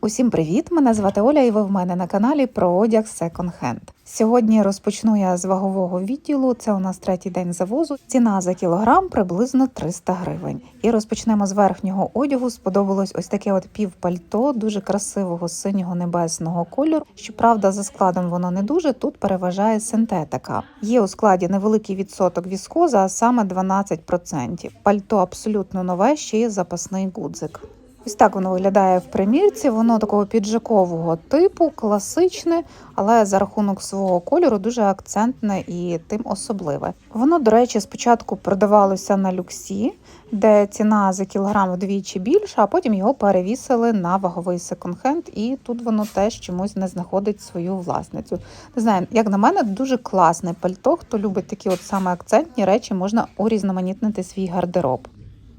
Усім привіт! Мене звати Оля, і ви в мене на каналі про одяг Second Hand. Сьогодні розпочну я з вагового відділу. Це у нас третій день завозу. Ціна за кілограм приблизно 300 гривень. І розпочнемо з верхнього одягу. Сподобалось ось таке от півпальто, дуже красивого синього небесного кольору. Щоправда, за складом воно не дуже. Тут переважає синтетика. Є у складі невеликий відсоток віскоза, а саме 12%. Пальто абсолютно нове, ще є запасний гудзик. Ось так воно виглядає в примірці. Воно такого піджакового типу, класичне, але за рахунок свого кольору дуже акцентне і тим особливе. Воно, до речі, спочатку продавалося на люксі, де ціна за кілограм вдвічі більша, а потім його перевісили на ваговий секонд-хенд, і тут воно теж чомусь не знаходить свою власницю. Не знаю, як на мене, дуже класне пальто. Хто любить такі от саме акцентні речі, можна урізноманітнити свій гардероб.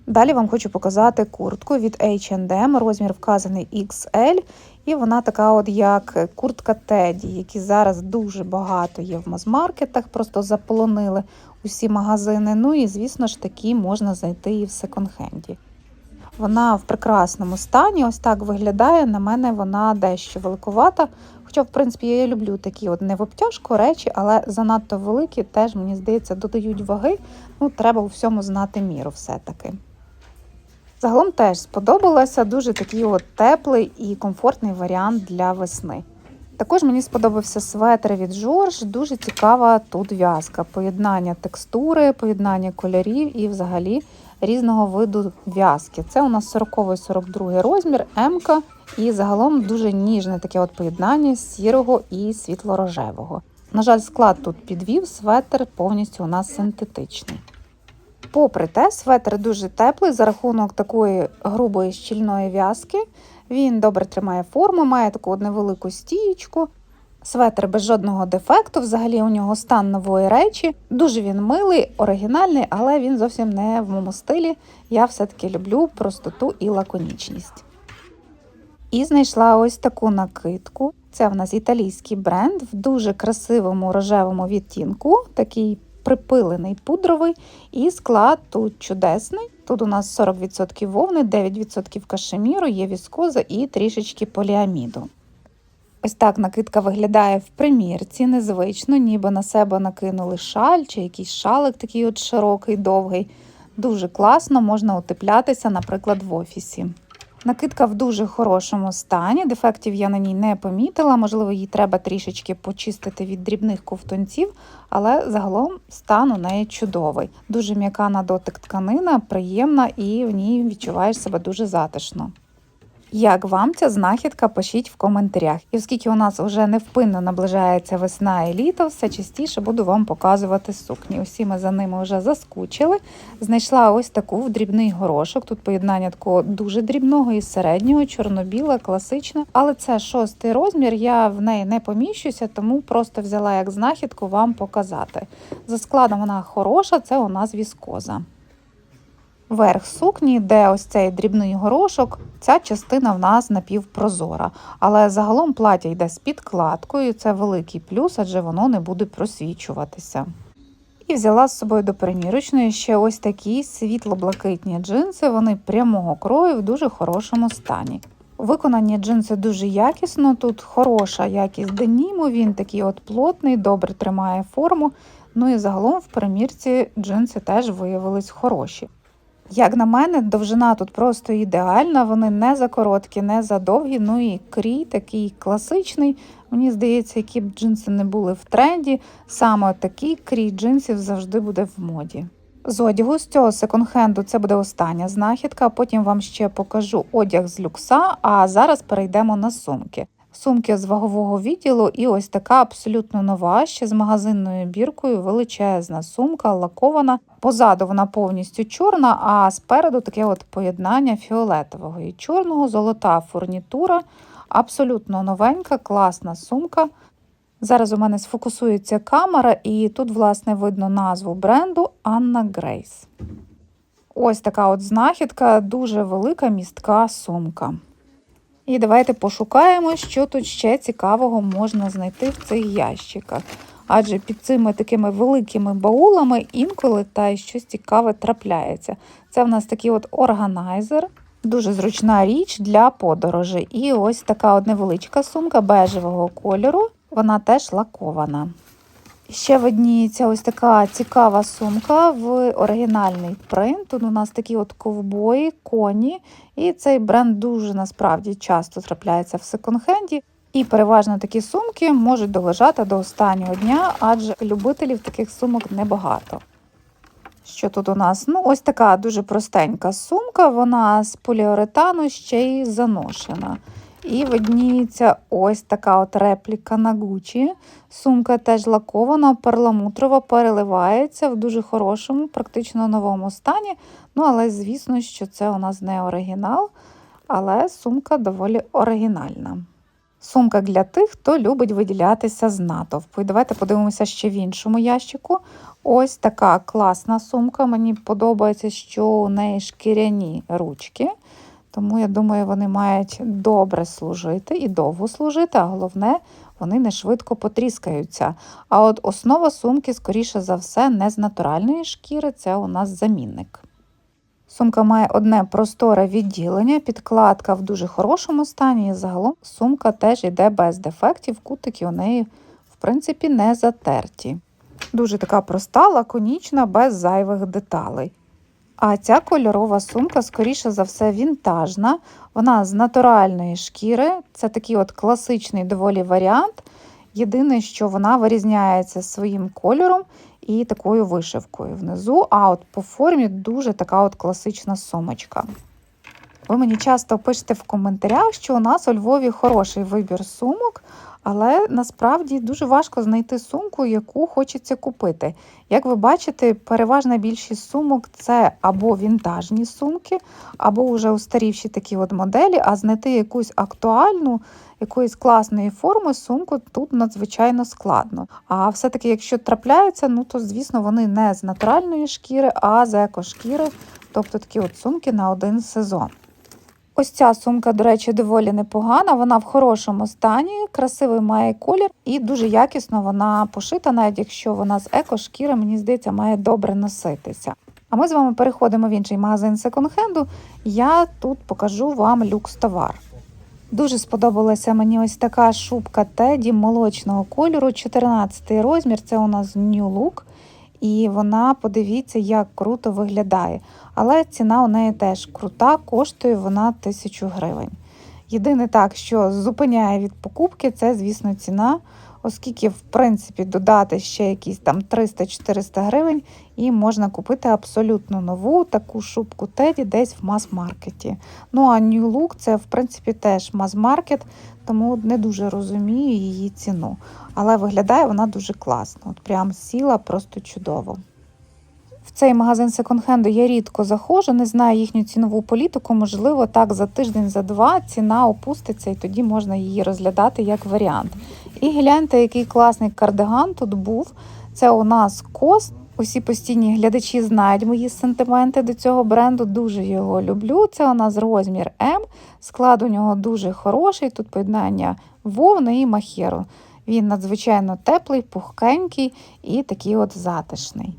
Далі вам хочу показати куртку від H&M, розмір вказаний XL, і вона така, от як куртка Теді, які зараз дуже багато є в мазмаркетах, просто заполонили усі магазини. Ну і, звісно ж, такі можна знайти і в секонд-хенді. Вона в прекрасному стані, ось так виглядає. На мене вона дещо великувата. Хоча, в принципі, я люблю такі от не в обтяжку речі, але занадто великі, теж, мені здається, додають ваги. Ну, треба у всьому знати міру все-таки. Загалом теж сподобалося дуже такий от теплий і комфортний варіант для весни. Також мені сподобався светр від Жорж, дуже цікава тут в'язка, поєднання текстури, поєднання кольорів і взагалі різного виду в'язки. Це у нас 40-42 розмір, М, і загалом дуже ніжне таке от поєднання сірого і світло-рожевого. На жаль, склад тут підвів, светр повністю у нас синтетичний. Попри те, светр дуже теплий за рахунок такої грубої щільної в'язки. Він добре тримає форму, має таку невелику стієчку. Светр без жодного дефекту, взагалі у нього стан нової речі. Дуже він милий, оригінальний, але він зовсім не в моєму стилі. Я все-таки люблю простоту і лаконічність. І знайшла ось таку накидку. Це в нас італійський бренд в дуже красивому рожевому відтінку. Такий припилений пудровий, і склад тут чудесний. Тут у нас 40% вовни, 9% кашеміру, є віскоза і трішечки поліаміду. Ось так накидка виглядає в примірці, незвично, ніби на себе накинули шаль чи якийсь шалик такий от широкий, довгий. Дуже класно, можна утеплятися, наприклад, в офісі. Накидка в дуже хорошому стані, дефектів я на ній не помітила, можливо, її треба трішечки почистити від дрібних ковтунців, але загалом стан у неї чудовий. Дуже м'яка на дотик тканина, приємна і в ній відчуваєш себе дуже затишно. Як вам ця знахідка, пишіть в коментарях. І оскільки у нас вже невпинно наближається весна і літо, все частіше буду вам показувати сукні. Усі ми за ними вже заскучили. Знайшла ось таку в дрібний горошок. Тут поєднання такого дуже дрібного і середнього, чорно-біле, класичне. Але це шостий розмір, я в неї не поміщуся, тому просто взяла як знахідку вам показати. За складом вона хороша, це у нас віскоза. Верх сукні, де ось цей дрібний горошок, ця частина в нас напівпрозора. Але загалом плаття йде з підкладкою, це великий плюс, адже воно не буде просвічуватися. І взяла з собою до примірочної ще ось такі світло-блакитні джинси, вони прямого крою в дуже хорошому стані. Виконані джинси дуже якісно, тут хороша якість деніму, він такий от плотний, добре тримає форму. Ну і загалом в примірці джинси теж виявились хороші. Як на мене, довжина тут просто ідеальна, вони не за короткі, не за довгі, ну і крій такий класичний. Мені здається, які б джинси не були в тренді, саме такий крій джинсів завжди буде в моді. З одягу з цього секонд-хенду це буде остання знахідка, потім вам ще покажу одяг з люкса, а зараз перейдемо на сумки. Сумки з вагового відділу, і ось така абсолютно нова, ще з магазинною біркою, величезна сумка, лакована. Позаду вона повністю чорна, а спереду таке от поєднання фіолетового і чорного, золота фурнітура, абсолютно новенька, класна сумка. Зараз у мене сфокусується камера, і тут, власне, видно назву бренду Анна Грейс. Ось така от знахідка, дуже велика містка сумка. І давайте пошукаємо, що тут ще цікавого можна знайти в цих ящиках. Адже під цими такими великими баулами інколи та й щось цікаве трапляється. Це в нас такий от органайзер. Дуже зручна річ для подорожі. І ось така от невеличка сумка бежевого кольору. Вона теж лакована. Ще видніється ось така цікава сумка в оригінальний принт. Тут у нас такі от ковбої, коні. І цей бренд дуже насправді часто трапляється в секонд-хенді. І переважно такі сумки можуть долежати до останнього дня, адже любителів таких сумок небагато. Що тут у нас? Ну, ось така дуже простенька сумка, вона з поліуретану ще й заношена. І видніється ось така от репліка на Гучі. Сумка теж лакована, перламутрова, переливається в дуже хорошому, практично новому стані. Ну, але звісно, що це у нас не оригінал, але сумка доволі оригінальна. Сумка для тих, хто любить виділятися з натовпу. І давайте подивимося ще в іншому ящику. Ось така класна сумка. Мені подобається, що у неї шкіряні ручки. Тому я думаю, вони мають добре служити і довго служити, а головне, вони не швидко потріскаються. А от основа сумки, скоріше за все, не з натуральної шкіри, це у нас замінник. Сумка має одне просторе відділення, підкладка в дуже хорошому стані, і загалом сумка теж йде без дефектів, кутики у неї, в принципі, не затерті. Дуже така проста, лаконічна, без зайвих деталей. А ця кольорова сумка, скоріше за все, вінтажна. Вона з натуральної шкіри. Це такий от класичний доволі варіант. Єдине, що вона вирізняється своїм кольором і такою вишивкою внизу. А от по формі дуже така от класична сумочка. Ви мені часто пишете в коментарях, що у нас у Львові хороший вибір сумок, але насправді дуже важко знайти сумку, яку хочеться купити. Як ви бачите, переважна більшість сумок це або вінтажні сумки, або вже устарівші такі от моделі, а знайти якусь актуальну, якоїсь класної форми сумку тут надзвичайно складно. А все-таки, якщо трапляються, ну то звісно вони не з натуральної шкіри, а з екошкіри, тобто такі от сумки на один сезон. Ось ця сумка, до речі, доволі непогана. Вона в хорошому стані, красивий має колір і дуже якісно вона пошита, навіть якщо вона з екошкіри, мені здається, має добре носитися. А ми з вами переходимо в інший магазин секонд-хенду. Я тут покажу вам люкс товар. Дуже сподобалася мені ось така шубка Теді молочного кольору, 14 розмір. Це у нас New Look. І вона, подивіться, як круто виглядає. Але ціна у неї теж крута, коштує вона тисячу гривень. Єдине так, що зупиняє від покупки, це, звісно, ціна, оскільки, в принципі, додати ще якісь там 300-400 гривень, і можна купити абсолютно нову таку шубку Теді десь в мас-маркеті. Ну а New Look це, в принципі, теж мас-маркет, тому не дуже розумію її ціну. Але виглядає вона дуже класно. От прям сіла просто чудово. Цей магазин секонд-хенду я рідко заходжу, не знаю їхню цінову політику. Можливо, так за тиждень, за два ціна опуститься, і тоді можна її розглядати як варіант. І гляньте, який класний кардиган тут був. Це у нас кост. Усі постійні глядачі знають мої сентименти до цього бренду. Дуже його люблю. Це у нас розмір М. Склад у нього дуже хороший. Тут поєднання вовни і махеру. Він надзвичайно теплий, пухкенький і такий от затишний.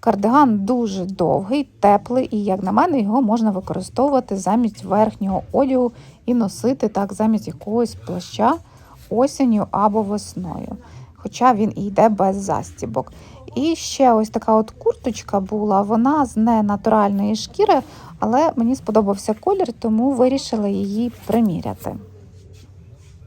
Кардиган дуже довгий, теплий, і, як на мене, його можна використовувати замість верхнього одягу і носити так замість якогось плаща осінню або весною. Хоча він і йде без застібок. І ще ось така от курточка була, вона з ненатуральної шкіри, але мені сподобався колір, тому вирішила її приміряти.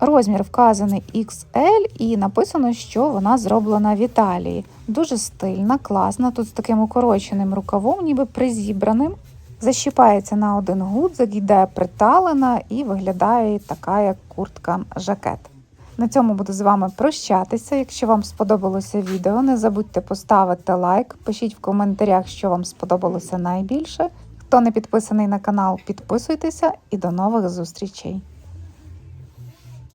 Розмір вказаний XL і написано, що вона зроблена в Італії. Дуже стильна, класна. Тут з таким укороченим рукавом, ніби призібраним. Защіпається на один гудзик, йде приталена і виглядає така, як куртка жакет. На цьому буду з вами прощатися. Якщо вам сподобалося відео, не забудьте поставити лайк, пишіть в коментарях, що вам сподобалося найбільше. Хто не підписаний на канал, підписуйтеся і до нових зустрічей!